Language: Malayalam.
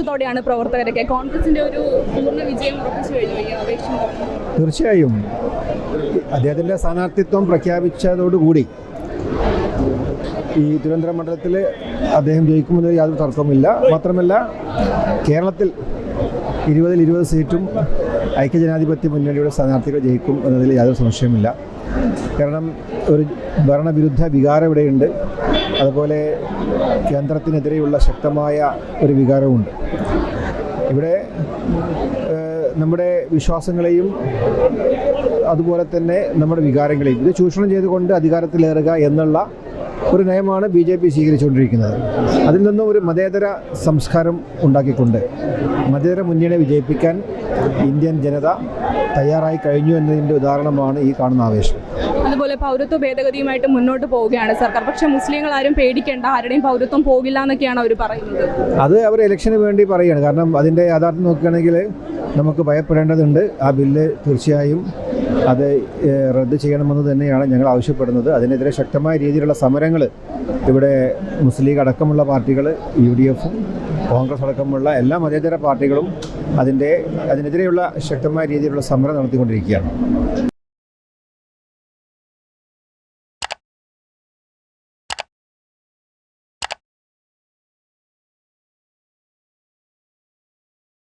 നിൽക്കുകയാണ് പ്രവർത്തകരൊക്കെ. കോൺഗ്രസിന്റെ ഒരു പൂർണ വിജയം ഉറപ്പിച്ചു കഴിഞ്ഞു. തീർച്ചയായും. അദ്ദേഹത്തിന്റെ സ്ഥാനാർത്ഥിത്വം പ്രഖ്യാപിച്ചതോടുകൂടി ഈ തിരുവനന്തപുരം മണ്ഡലത്തിൽ അദ്ദേഹം ജയിക്കുമെന്ന് യാതൊരു തർക്കവുമില്ല. മാത്രമല്ല കേരളത്തിൽ ഇരുപതിൽ ഇരുപത് സീറ്റും ഐക്യജനാധിപത്യ മുന്നണിയുടെ സ്ഥാനാർത്ഥികൾ ജയിക്കും എന്നതിൽ യാതൊരു സംശയമില്ല കാരണം ഒരു ഭരണവിരുദ്ധ വികാരം ഇവിടെയുണ്ട്. അതുപോലെ കേന്ദ്രത്തിനെതിരെയുള്ള ശക്തമായ ഒരു വികാരമുണ്ട് ഇവിടെ നമ്മുടെ വിശ്വാസങ്ങളെയും അതുപോലെ തന്നെ നമ്മുടെ വികാരങ്ങളെയും ഇത് ചൂഷണം ചെയ്തുകൊണ്ട് അധികാരത്തിലേറുക എന്നുള്ള ഒരു നയമാണ് ബി ജെ പി സ്വീകരിച്ചുകൊണ്ടിരിക്കുന്നത്. അതിൽ നിന്നും ഒരു മതേതര സംസ്കാരം ഉണ്ടാക്കിക്കൊണ്ട് മതേതര മുന്നണിയെ വിജയിപ്പിക്കാൻ ഇന്ത്യൻ ജനത തയ്യാറായി കഴിഞ്ഞു എന്നതിന്റെ ഉദാഹരണമാണ് ഈ കാണുന്ന ആവേശം. അതുപോലെ പൗരത്വ ഭേദഗതിയുമായിട്ട് മുന്നോട്ട് പോവുകയാണ് സർക്കാർ. പക്ഷെ മുസ്ലിങ്ങൾ ആരും പേടിക്കേണ്ട ആരുടെയും പൗരത്വം പോകില്ല എന്നൊക്കെയാണ് അവർ പറയുന്നത്. അത് അവർ ഇലക്ഷന് വേണ്ടി പറയുകയാണ്. കാരണം അതിന്റെ യാഥാർത്ഥ്യം നോക്കുകയാണെങ്കിൽ നമുക്ക് ഭയപ്പെടേണ്ടതുണ്ട്. ആ ബില്ല് തീർച്ചയായും അത് റദ്ദ് ചെയ്യണമെന്ന് തന്നെയാണ് ഞങ്ങൾ ആവശ്യപ്പെടുന്നത്. അതിനെതിരെ ശക്തമായ രീതിയിലുള്ള സമരങ്ങൾ ഇവിടെ മുസ്ലിം ലീഗ് അടക്കമുള്ള പാർട്ടികൾ യു ഡി എഫും കോൺഗ്രസ് അടക്കമുള്ള എല്ലാ മതേതര പാർട്ടികളും അതിന്റെ അതിനെതിരെയുള്ള ശക്തമായ രീതിയിലുള്ള സമരം നടത്തിക്കൊണ്ടിരിക്കുകയാണ്.